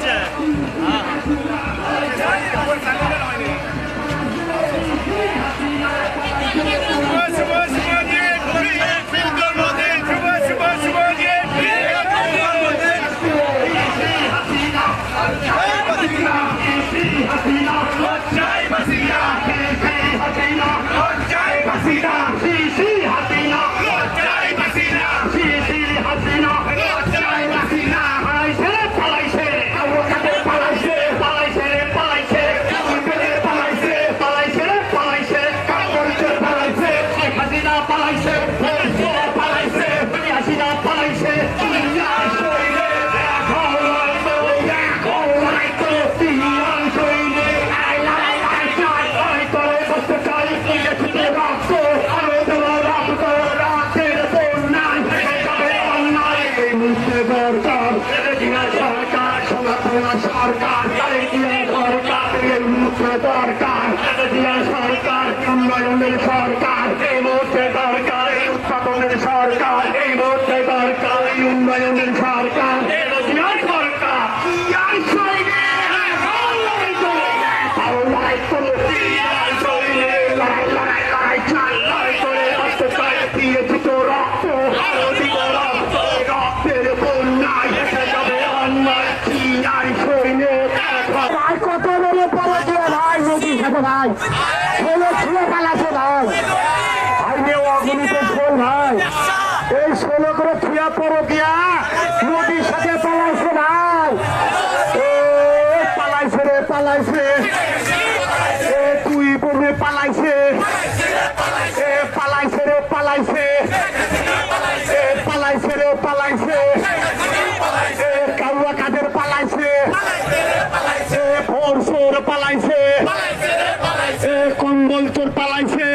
这啊这个不会产生任 হাসিনা সরকার সোনাপুরা সরকার কালেকিয়া সরকার এর মুখ্য দরকার কালেকিয়া সরকার, উন্নয়নের সরকার, এই মুহূর্তে দরকার, এই সরকার, এই মুহূর্তে দরকার উন্নয়নের সরকার। ভাই, কত বেড়ে পড়েছে ভাই নদীর সাথে ভাই। ছেলে ছুলে পালাছে ভাই। ভাই রে অগণিত শোল ভাই। এই ষোলো করে থুয়া পড়ো গিয়া নদীর সাথে পালাইছে ভাই। পালাইছে রে, পালাইছে। তুই পড়বে পালাইছে। palaise